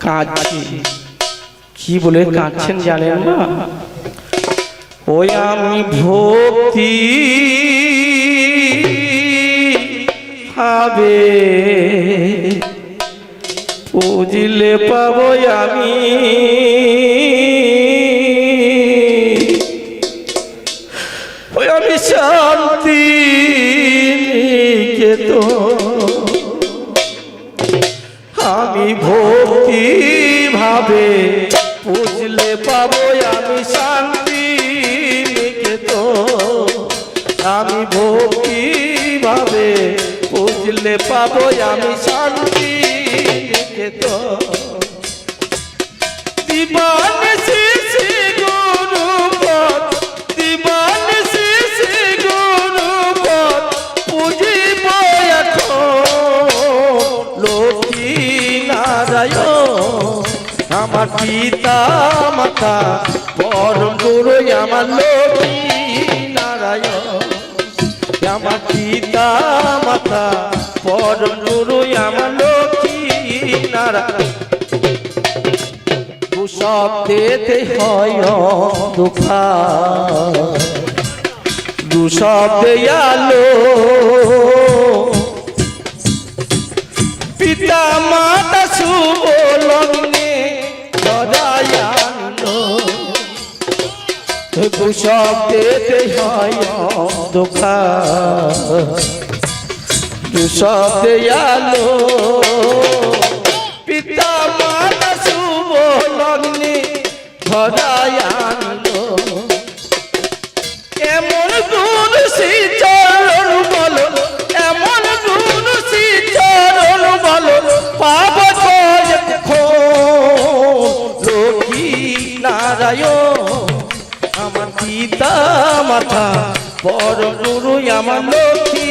কাঁদছি। কি বলে কাঁদছেন জানেন না? ওই আমি ভক্তি হবে পুজিলে পাবো আমি আমি ভক্তি ভাবে বুঝলে পাবো আমি শান্তি তো পরম গুরু আমার লক্ষ্মী নারায়ণ। দুশব্দেতে হয় দুঃখা দুশব্দে আলো। পিতা মাতা শুভ লগ্নে সদায়ানো দুশব্দেতে হয় দুঃখা দুশব্দে আলো। পিতা মাতা শুভ লগ্নে ধরায়ানো এমন গুণ শ্রী চরণ বল, এমন গুণ শ্রী চরণ বল, পাব লক্ষ্মী নারায়ণ, আমার পিতা মাতা বড় গুরু আমার লক্ষ্মী।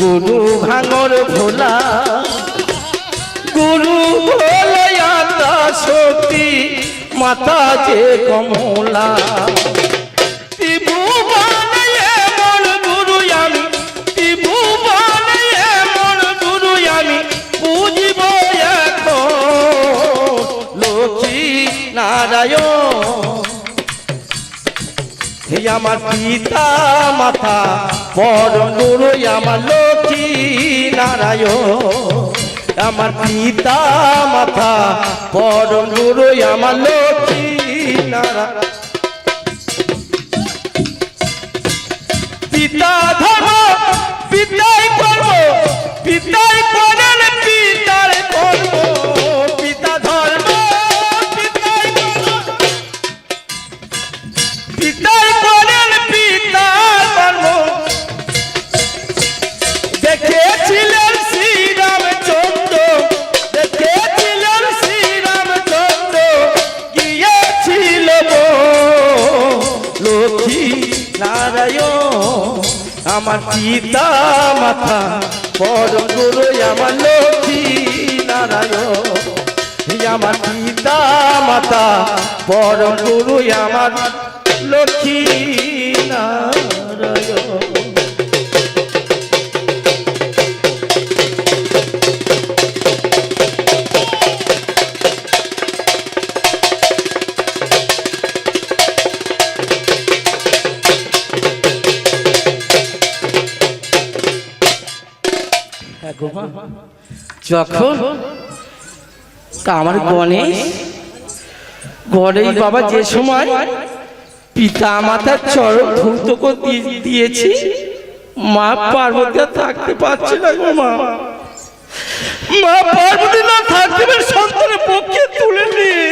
গুরু ভাঙর ভোলা। গুরু আত্মা শক্তি মাতা যে কমলা। ত্রিভুবনে হে আমার পিতা মাতা, পরম গুরু, আমার লক্ষ্মী নারায়ণ। আমার পিতা মাতা, পরম গুরু, আমার লক্ষ্মী নারায়ণ। পিতা ধর্ম, পিতাই কর্ম, পিতাই আমার পিতা মাতা বড় গুরু আমার লক্ষ্মী নারায়ণ। আমার পিতা মাতা বড় গুরু আমার লক্ষ্মী নারায়ণ। যখন আমার গণেশ গণেশ বাবা যে সময় পিতা মাতার চরণ ধূর্ত দিয়েছি, মা পার্বতী থাকতে পারছে না গো মা। মা পার্বতী না থাকতে পারে সন্তানের পক্ষে তুলে নিয়ে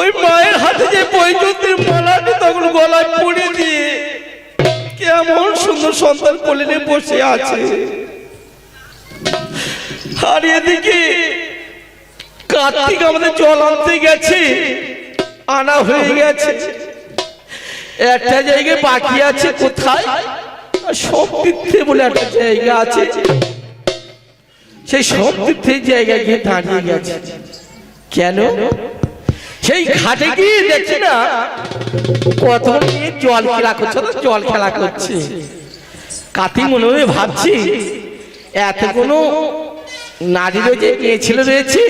ওই মায়ের হাতে যে বৈদ্যুতির মালাটি তখন গলায় পড়ে দিয়ে কেমন সুন্দর সন্তান কোলে বসে আছে। আর এদিকে কার্তিক আমাদের জল আনতে গেছে, আনা হয়ে গেছে। একটা জায়গায় বাকি আছে কোথায়? বলে একটা জায়গা আছে। সেই জায়গায় গিয়ে গেছে। কেন? সেই ঘাটে গিয়ে দেখছি না কত জল খেলা করছে জল খেলা করছে। মনে মনে ভাবছি, এত কোনো নারী রয়েছে মেয়ে ছেলে রয়েছে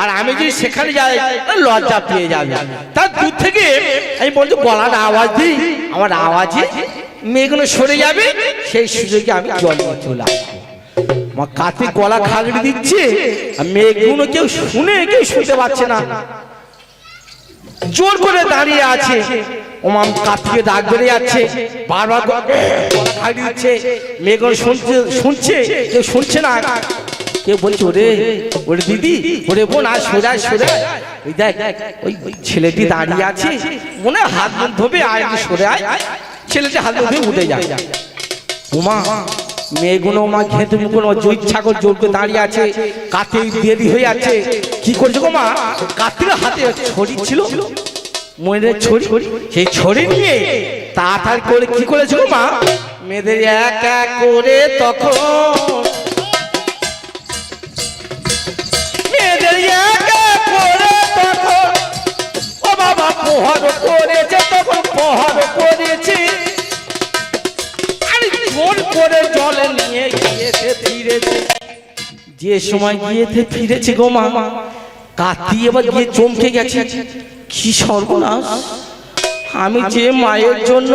আর আমি যদি সেখানে যাই লজ্জা পেয়ে যাবে। তার দূর থেকে আমি বলছি গলার আওয়াজ দিই আমার আওয়াজে মেয়েগুলো সরে যাবে সেই সুযোগে আমি জল চলে আসব। আমার কাতে গলা খাগড়ি দিচ্ছে মেয়েগুলো কেউ শুনে কেউ শুনতে পাচ্ছে না। জোর করে দাঁড়িয়ে আছে। ওমাম কার্তিকে দাগ বেড়ে যাচ্ছে। বারবার খাগড়ি দিচ্ছে। মেয়েগুলো শুনছে শুনছে কেউ শুনছে না। কেউ বলছে ওরে ওরে দিদি ওরে বোন আর সোজা সোজা। ওই দেখ ওই ছেলেটি দাঁড়িয়ে আছে মনে হাত মুখ ধোবে আয় একটু সরে আয়। ছেলেটি হাত মুখ ধুয়ে উঠে যায় উমা মেয়েগুলো মা ঘেঁটে মুখগুলো জৈ ছাগল জোর করে দাঁড়িয়ে আছে কাতে দেরি হয়ে আছে। কি করছে গো মা? কাতির হাতে ছড়ি ছিল। মনের ছড়ি? সেই ছড়ি নিয়ে তাড়াতাড়ি করে কি করেছে গো মা? মেয়েদের এক এক করে তখন পোহর করেছে, তখন পোহর করেছে। করে নিয়ে যে সময় গিয়েছে, ফিরেছে গো মা। কাতি এবার গিয়ে চমকে গেছে। কি সর্বনাশ। আমি যে মায়ের জন্য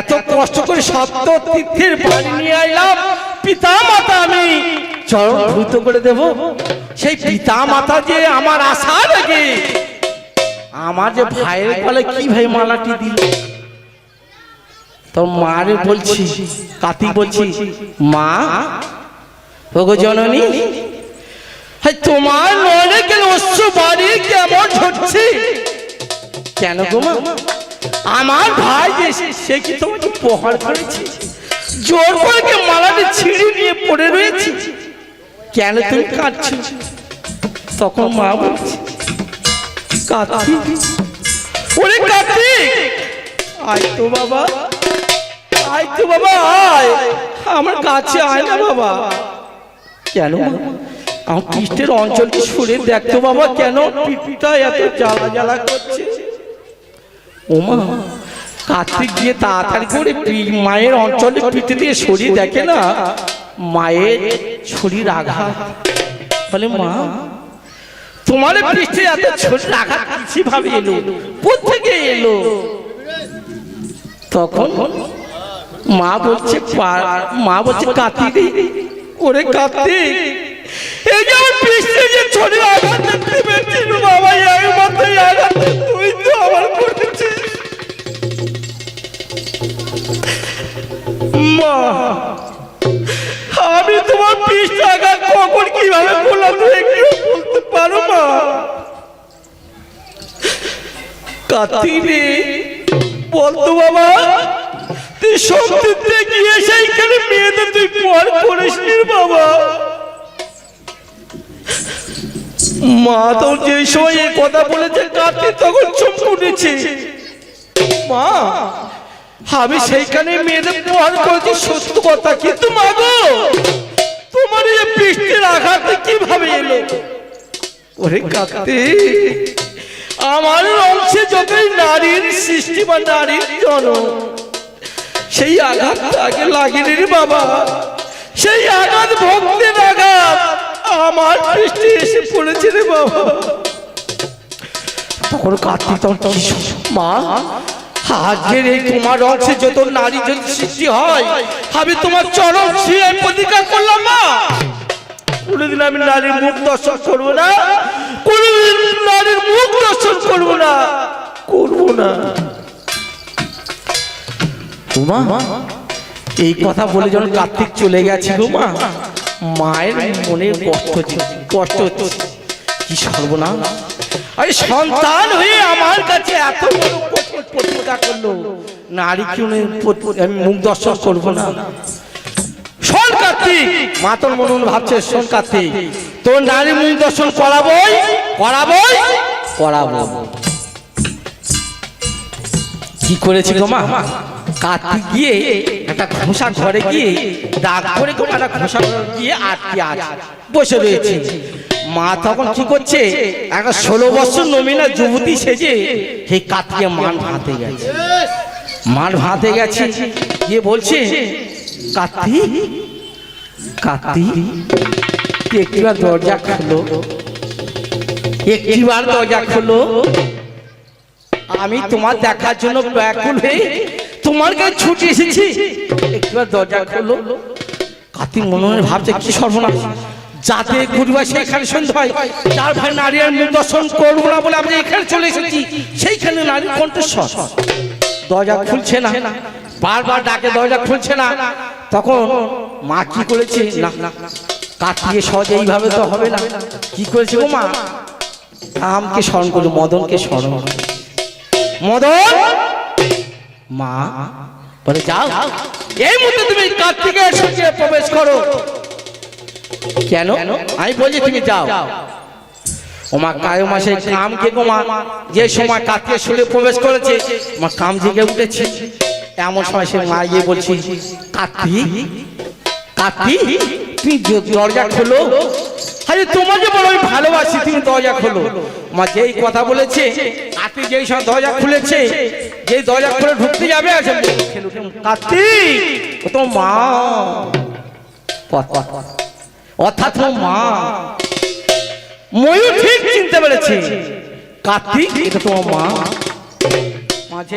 এত কষ্ট করে সত্য তীর্থের বাড়ি নিয়ে এলাম পিতা মাতা আমি চরণ ধুত করে দেব। সেই পিতা মাতা যে আমার আশা লাগে আমার যে ভাইয়ের গলে কি ভাই মালাটি দিল? তোর মারে বলছি কাতি বলছি মা ওগো জননী তোমার নয়নে গেলে অশ্ব বাড়ি কেমন ঝরছে? কেন গো মা? আমার ভাই যে সে- সে কি তোমাকে প্রহার করেছে? জোর করে মালাটি ছিঁড়ে নিয়ে পড়ে রয়েছে? কেন তুমি কাঁদছো? তখন মা বলছে কার্তিক? ওরে কার্তিক! আয় তো বাবা, আয় তো বাবা, আয়। আমার কাছে আয় না বাবা। কেন? আমার পৃষ্ঠের অঞ্চলটি সরে দেখতো বাবা, কেন পিঠটা এত জ্বালা জ্বালা করছে? ওমা, কার্তিক গিয়ে তাড়াতাড়ি করে মায়ের অঞ্চলে পিঠে দিয়ে সরিয়ে দেখে না, মায়ের শরীর আঘাত। বলে, মা তোমার পৃষ্ঠে এত ছোট, আঘাত কীভাবে এলো? কোথেকে এলো? তখন মা বলছে মা বলছে কাতি ওরে কাতি এই যে পৃষ্ঠে যে ছোট আঘাত দেখতে বাবা এই মাথায় রে বলতো বাবা তুই সত্যিতে গিয়ে সেইখানে মেয়েদের তুই পর করিস বাবা। মা তো যে সময় এই কথা বলেছে কাতে তখন চুপ উঠেছে। মা আমি সেইখানে মেয়েদের প্রহার করেছি সত্য কথা। কিন্তু মা গো তোমার এই পৃষ্ঠের আঘাত কীভাবে এলো? ওরে কাতে আমার অংশে যতই নারীর সৃষ্টি বা নারীর জনম, সেই আঘাত আগে লাগেনি রে বাবা। সেই আঘাত, ভক্তের আঘাত আমার পৃষ্ঠে এসে পড়েছে রে বাবা। তখন কার্তিক তখন মা আজকের এই তোমার অংশে যত নারী যদি সৃষ্টি হয়, আমি তোমার চরম ছুঁয়ে প্রতিকার করলাম, মা। কোনোদিন আমি নারীর মুখ দর্শন করব না। কোনোদিন নারীর মুখ দর্শন করব না। করব না। উমা, এই কথা বলে যখন কার্তিক চলে গেছে গো মা, মায়ের মনে কষ্ট হচ্ছে কষ্ট হচ্ছে। কি সর্বনাশ। আরে সন্তান হয়ে আমার কাছে এত বড় প্রতিজ্ঞা করল। নারী কি আমি মুখ দর্শন করব না? শোন কার্তিক। মাতন মনন ভাবছে শোন কার্তিক তোর নারী মুখ দর্শন করাবই করাবই করাবো। কি করেছি মা? কার্তিক গিয়ে একটা ঘোষা ঘরে গিয়ে ডাক করে গো একটা ঘোষা ঘরে গিয়ে আটকে আছে বসে রয়েছে। মা তখন কি করছে? একটা ষোলো বছর নমিনা যুবতী সেজে সেই কার্তিকে মান ভাতে গেছে। মান ভাতে গেছে গিয়ে বলছে কার্তিক কার্তিক একটিবার দরজা খুলো। একটিবার দরজা খুলো। আমি তোমার দেখার জন্য ব্যাকুল হয়ে তোমার কাছে ছুটে এসেছি। একটিবার দরজা খোলো। কার্তিক মনে মনে ভাবছে, কি সর্বনাশ। যাতে ঘুরবা সেইখানে সন্ধ্যা হয়, যার ভাই নারী আর মুখ করব না বলে আমি এখানে চলে এসেছি, সেইখানে নারী কণ্ঠস্বর। দরজা খুলছে না। বারবার ডাকে, দরজা খুলছে না। তখন মা কি করেছে? না কার্তিকে সহজে এইভাবে তো হবে না। কি করেছে গো মা? আমকে স্মরণ করল মদনকে স্মরণ। মদন? মা? বলে যাও। এই মুহূর্তে তুমি কার্তিকের সঙ্গে প্রবেশ করো। কেন? আমি বলছি তুমি যাও। ওমা কায়ো মাসে কাম কে গোমা যে সময় কার্তিকের সঙ্গে প্রবেশ করেছে মা কাম জেগে উঠেছে। এমন সময় সে মা গিয়ে বলছি কার্তিক কার্তিক তুমি দরজা খোলো আরে তোমাকে বলো আমি ভালোবাসি তুমি দরজা খোলো। মা যেই কথা বলেছে কার্তিক যেই সময় দরজা খুলেছে যেই দরজা খুলে ঢুকতে যাবে আছে কার্তিক ও তো মা। অর্থাৎ মা। ময়ূর ঠিক চিনতে পেরেছে কার্তিক এটা তোমার মা।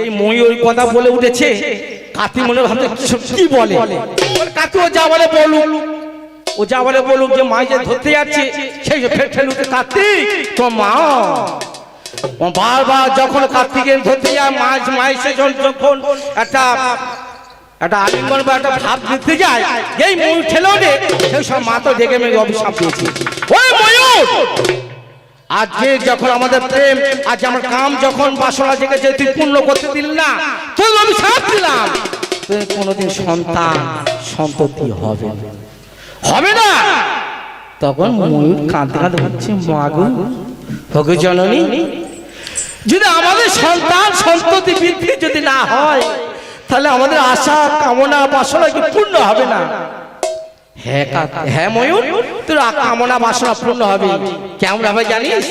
এই ময়ূর ওই কথা বলে উঠেছে। কার্তিক মনে ভাবছে কি বলে। কার্তিক ও যা বলে বলুক। ও যা বলে বলুক যে মা যে ধরতে যাচ্ছে, সেই ফের উঠে কার্তিক তো মা বারবার যখন কার্তিকের ধরতে যায় মাছ মায়ের সে যখন যখন একটা একটা আলিঙ্গন বা একটা ভাব দিতে যায় এই ময়ূর ঠেলে সেই সব মা তো দেখে মেয়ে অভিশাপ দিয়েছে। ওই ময়ূর! আজকে যখন আমাদের প্রেম আজ আমার কাম যখন বাসনা জেগেছে তুই পূর্ণ করতে দিল না তোর আমি সাথ দিলাম। তুই কোনোদিন সন্তান, সন্ততি হবে হবে না? তখন ময়ূর কাঁদতে কাঁদতে হচ্ছে মাগো ভগ জননী, যদি আমাদের সন্তান সন্ততি বৃদ্ধি যদি না হয়, তাহলে আমাদের আশা, কামনা, বাসনা কি পূর্ণ হবে না? হ্যাঁ হ্যাঁ ময়ূর তোর কামনা বাসনা পূর্ণ হবে। কেমন হবে জানিস?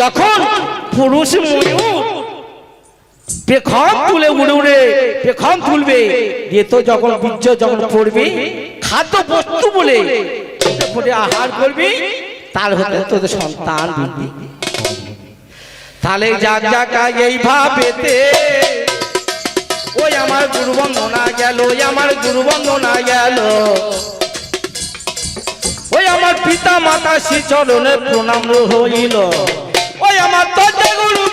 যখন পুরুষ ময়ূর পেখম তুলে উড়ে উড়ে পেখম তুলবে দিয়ে তো যখন বীর্য যখন পড়বে খাদ্য বস্তু বলে আহার করবি তার হতে তোদের সন্তান। তাহলে যাক যাকা এইভাবেতে ওই আমার গুরুবন্ধনা গেল, ওই আমার গুরুবন্ধনা গেল। ওই আমার পিতা মাতা শ্রী চরণে প্রণাম হইল ওই আমার দরজা গুরু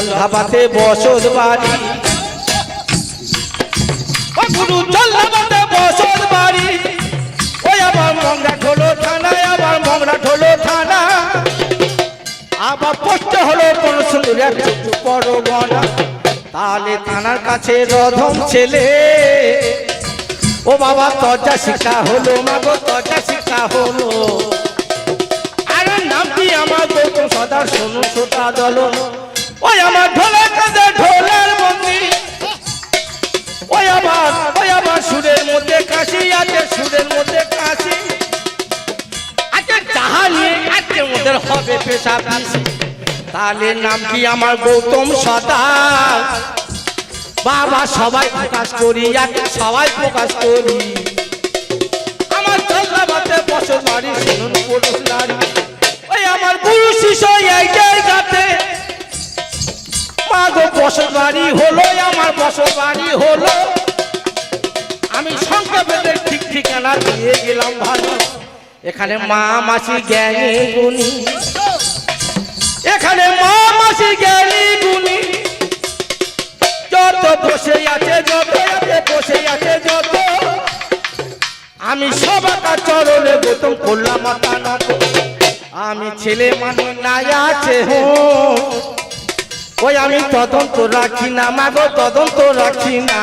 জল ধাবাতে বসত বাড়ি। গুরু ধাবাতে বসত বাড়ি। ওই আবার মংরা ঠোলো থানায়, আবার মংরা ঠোলো থানা আবার পোস্ট হলো এক পরগনা। তাহলে থানার কাছে রধম ছেলে। ও বাবা তজা শিক্ষা হলো মাগো তজা শিক্ষা হলো। আরে নামটি আমার গৌতম সদা, শোনো শ্রোতা দল ওই আমার ঢোলের ওই আমার ওই আমার সুরের মধ্যে কাশি আছে সুরের মধ্যে কাশি। যাহা নিয়ে হবে তাহলে নাম কি আমার গৌতম সদাল বাবা সবাই প্রকাশ করি আজকে সবাই প্রকাশ করি। আমার বছর বাড়ি শুনুন ওই আমার গুরু শিষ্য এই জায়গাতে মাগো বছর বাড়ি হলো, আমার বছর বাড়ি হলো। আমি সংক্ষেপে ঠিক ঠিকানা দিয়ে গেলাম ভালো। এখানে মা মাসি জ্ঞানী গুণী। এখানে মা মাসি জ্ঞানী গুণী। যত বসে আছে, যত বসে আছে, যত। আমি সব একা চরণে বেতন করলাম আমি ছেলে মানুষ নাই আছে হো। ওই আমি তদন্ত রাখি না, মাগো, তদন্ত রাখি না।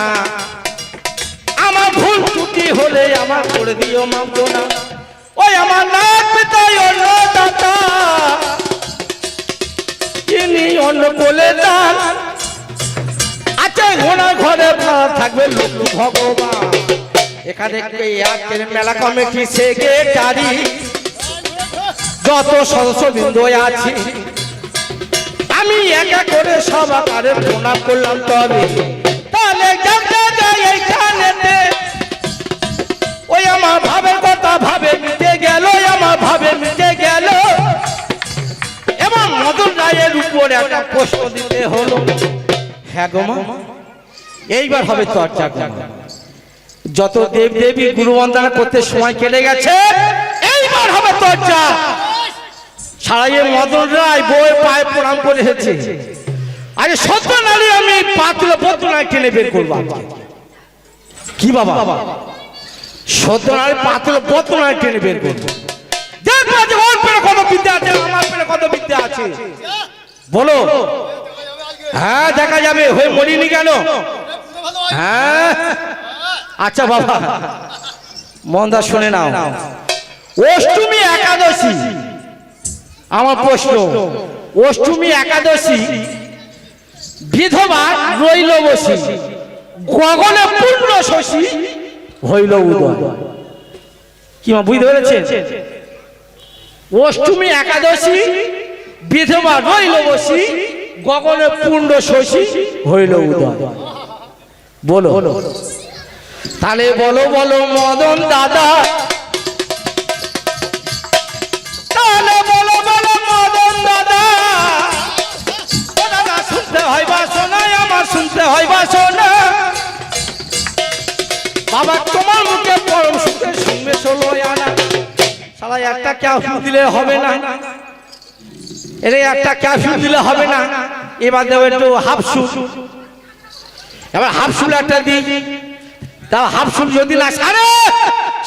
আমার ভুল ত্রুটি হলে আমার করে দিও মাগো না। ওই আমার নাক পিতাই অন্য দাতা তিনি অন্য বলে দান আছে ঘোড়া ঘরে ভাড়া থাকবে লক্ষ্মী ভগবান। এখানে আজকের মেলা কমিটি সেক্রেটারি যত সদস্য বিন্দু আছে আমি একা করে সব আকারে প্রণাম করলাম তবে। তাহলে এইখানেতে ওই আমার ভাবের কথা ভাবে মিটে গেল আমার ভাবে মিটে গেল। এবং মদন রায়ের উপর একটা প্রশ্ন দিতে হলো হ্যাঁ গো মা, এইবার হবে চর্চা। যত দেব দেবী গুরু বন্দনা করতে সময় কেটে গেছে, এইবার হবে চর্চা। সারাইয়ে মদন রায় বউয়ের পায়ে প্রণাম করে এসেছে। আরে সত্য নারী আমি পাতলে পত্রায় টেনে বের করব। কি বাবা? সত্য নারী পাতলে পত্রায় টেনে বের করব। কত বিদ্যা আছে কত বিদ্যা আছে। বলো। হ্যাঁ দেখা যাবে, হয়ে কেন? হ্যাঁ। আচ্ছা বাবা নাও। একাদশী। আমার প্রশ্ন অষ্টমী একাদশী বিধবা রইল বসি গগনে পূর্ণ শশী হইল উদয়। কি বুঝতে পেরেছেন? অষ্টমী একাদশী বিধবা রইল বসি গগনে পূর্ণ শশী হইল উদয়। বলো। তাহলে বলো বলো মদন দাদা বাবা, তোমার মুখে পরম সুখে শুনবে ষোলো আনা। সালা একটা ক্যাফু দিলে হবে না। এর একটা ক্যাফু দিলে হবে না। এবার দেবো একটু হাফসু এবার হাফসুল একটা দিই। তা হাফসুল যদি না সারে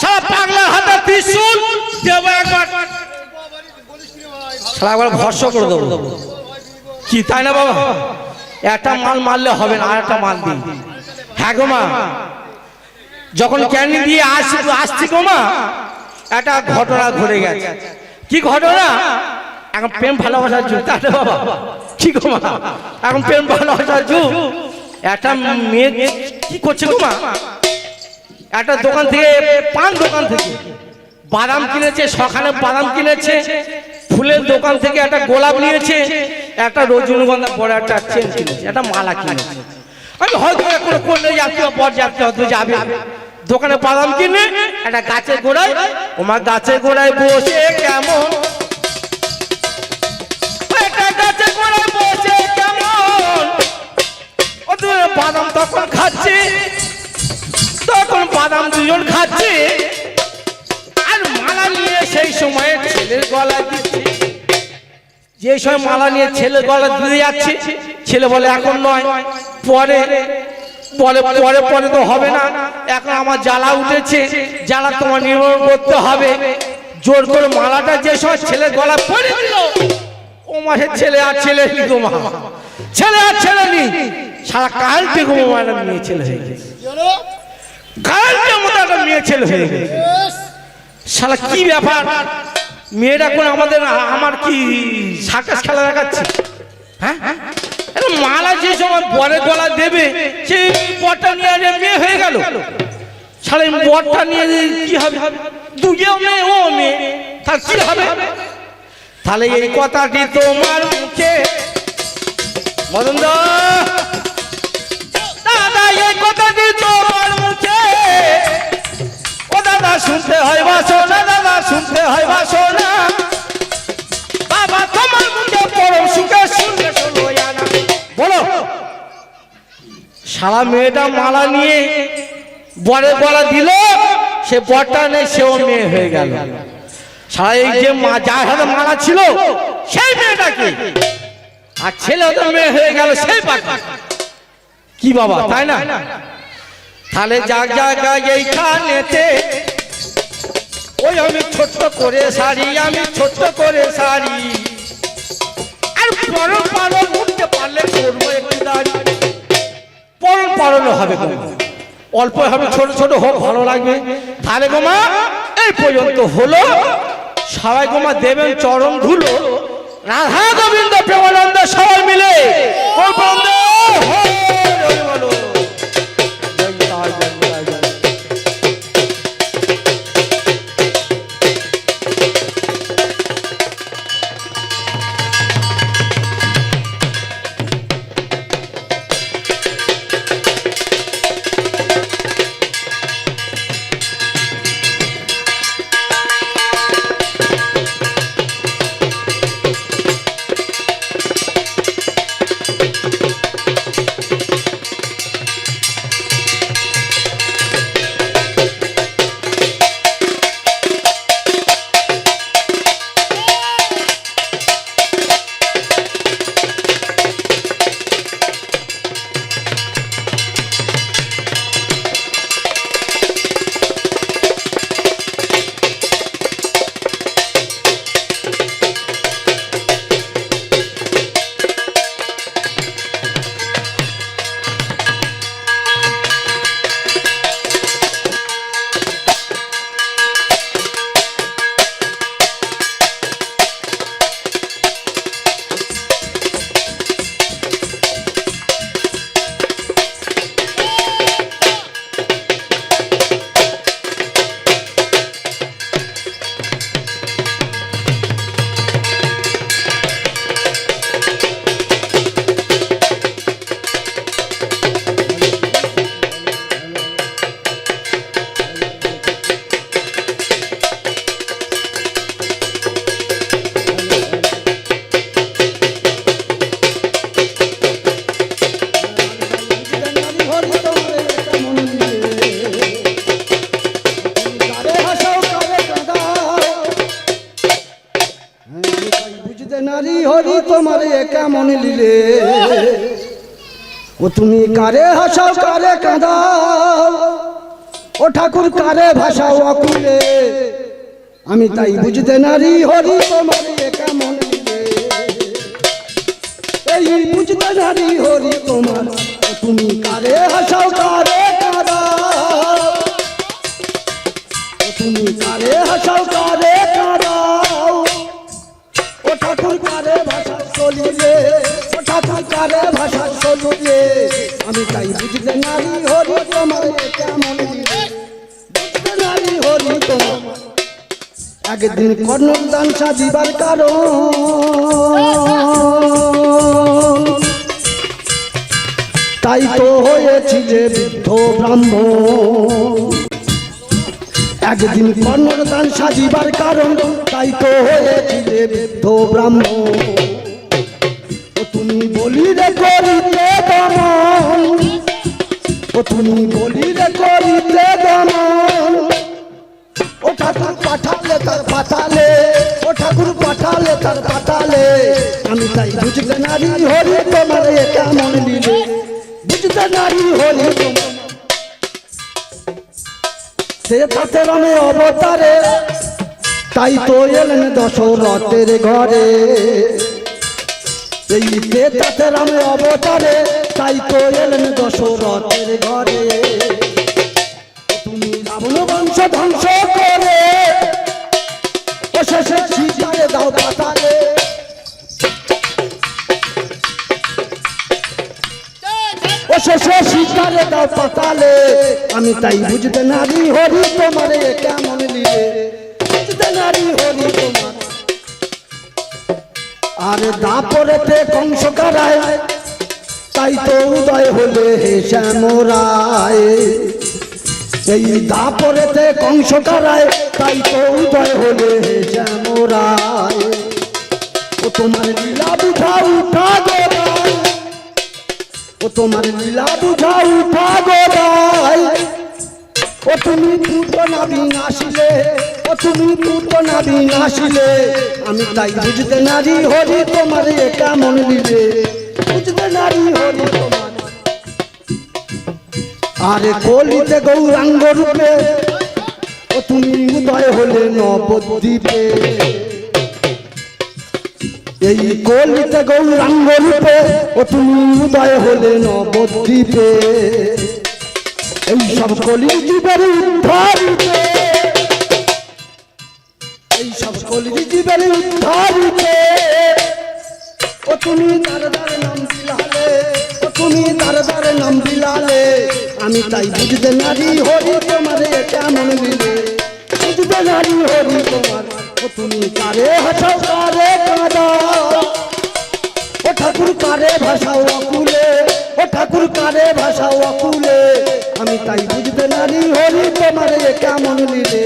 সারা পাগলার হাতে ত্রিশুল। দেবো একবার। সারা একবার ভরসা করে দেবো। কি, তাই না বাবা? একটা মাল মারলে হবে না, আর একটা মাল দিই। হ্যাঁ গো মা। যখন ক্যানি দিয়ে আসছি আসছি গো মা একটা ঘটনা ঘটে গেছে। কি ঘটনা? এখন প্রেম ভালোবাসার যুগ। তাই বাবা কি গো মা? এখন প্রেম ভালোবাসার যুগ। একটা মেয়ে কি করছে গো মা? একটা দোকান থেকে পান দোকান থেকে। বাদাম কিনেছে সকালে বাদাম কিনেছে। ফুলের দোকান থেকে একটা গোলাপ নিয়েছে। একটা রজনীগন্ধা বড় একটা চেন কিনেছে একটা মালা কিনেছে। আমি হয়তো কোনো করলে যাচ্ছি পর যাচ্ছি হয়তো যাবে। দোকানে বাদাম কিনে একটা গাছের গোড়ায় তোমার গাছের গোড়ায় বসে কেমন? বাদাম তখন খাচ্ছে, তখন বাদাম দুজন খাচ্ছে, আর মালা নিয়ে সেই সময় ছেলের দিচ্ছে। যে সময় মালা নিয়ে ছেলের গলা দিয়ে যাচ্ছে, ছেলে বলে, এখন নয়, পরে পরে পরে পরে তো হবে না। এখন আমার জ্বালা উঠেছে। জ্বালা তোমার নির্ভর করতে হবে। জোর করে মালাটা যে সময় ছেলের গলা মাসে ছেলে আর ছেলে ছেলে আর ছেলে সারা কাল থেকে ছেলে মেয়ে ছেলে হয়ে গেছে। শালা কি ব্যাপার? আমাদের আমার কি দেখাচ্ছে? হ্যাঁ? মালা যে সময় বরে গলা শালা বরটা নিয়ে কি হবে? দুইও মেয়ে ও মেয়ে তার কি হবে? তাহলে এই কথাটি তোমার মুখে। মদন দাদা, এই কথাটি তোমার মুখে। ও দাদা, শুনতে হয় বাসনা, দাদা, শুনতে হয় বাসনা। বাবা, তোমার মুখে পরম সুখে শুনতে বলো। সারা মেয়েটা মালা নিয়ে বরে গলা দিল, সে বরটা নেই সেও মেয়ে হয়ে গেল। সারা ওই আমি ছোট্ট করে সারি আমি ছোট্ট করে শাড়ি। আর পরম পালন উঠতে পারলে করব একটু দাঁড়ি। পরম পালনও হবে মা। অল্প হবে, ছোট ছোট হোক, ভালো লাগবে। তাহলে গোমা এই পর্যন্ত হলো। সবাই গোমা দেবেন, চরম ধুলো। রাধা গোবিন্দ, প্রেমানন্দ, সবাই মিলে। কারে ভাষাও অকুলে। আমি তাই বুঝতে নারী, হরি বুঝতে নারী, হরি তোমার, তুমি কারে হাসাও, কারে ও তুমি কারে হাসাও, কারে কাঁদাও ও ঠাকুর কারে ভাষা চলিলে, ও ঠাকুর কারে ভাষা চলিলে, আমি তাই বুঝতে নারী, হরি তোমার কেমন একদিন কর্ণদান সাজিবার কারণ। তাই তো হয়েছি যে বৃদ্ধ ব্রাহ্মণ। একদিন কর্ণদান সাজিবার কারণ, তাই তো হয়েছিলে বৃদ্ধ ব্রাহ্মণ। ও তুমি বলি রে করিতে দমন, ও তুমি বলি রে করিতে দমন। ঠাকুর পাঠালে তার পাঠালে ও ঠাকুর পাঠালে তার পাঠালে আমি তাই বুঝতে নারী হরি, তোমার কেমন দিলে বুঝতে নারী হরি সে তাতে রামে অবতারে, তাই তো এলেন দশরথের ঘরে। এই তাতে রামে অবতারে, তাই তো এলেন দশরথের ঘরে। শেষে সীতারে দাও পাতালে। আমি তাই বুঝতে নারী হরি তোমারে কেমন বুঝতে নারী হরি তোমার। আর দাপরেতে কংস তাই তো উদয় হলে হে শ্যামরায়। এই দাপরেতে কংস তাই তো উদয় হলে হে শ্যামরায়। ও তোমার লীলা বুঝা উঠা গোড়ায় ও তোমার লীলা বুঝা উঠা গোড়ায় ও তুমি দ্রুত নাবিন আসিলে, ও তুমি দ্রুত নাবিন আসিলে। আমি তাই বুঝতে নারী হরি, তোমার এ কেমন লিলে? বুঝতে নারী হরি আরে কলিতে গৌরাঙ্গ রূপে, ও তুমি উদয় হলে নবদ্বীপে। এই কলিতে গৌরাঙ্গ রূপে ও উদয় হলে নবদ্বীপে। এই সব কলি জীবের উদ্ধারিতে এই সব কলি জীবের উদ্ধারিতে ও তুমি নাম বিলালে ও তুমি নাম বিলালে, আমি তাই বুঝতে নারী হরি তোমারে কেমন মিলে বুঝতে নারী হরি তোমার ও তুমি কারে হাসাও কারে কাঁদাও? ও ঠাকুর কারে ভাষাও অকুলে, ও ঠাকুর কারে ভাষাও অকুলে? আমি তাই বুঝতে নারী হরি, তোমারে কেমন নিলে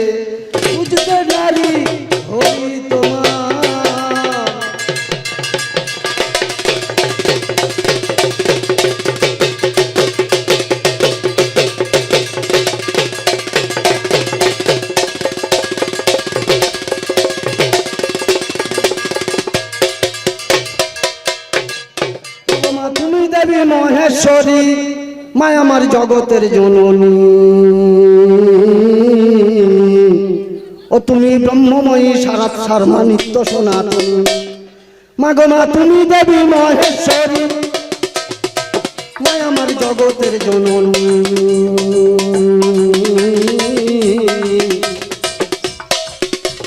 বুঝতে নারী হরি জগতের জননী। ও তুমি ব্রহ্মময়ী সারাত শর্মা নিত্য সনাতনী। মা গো মা, তুমি দেবী মহেশ্বরী। আমার জগতের জননী।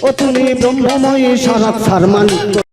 ও তুমি ব্রহ্মময়ী সারাত শর্মা নিত্য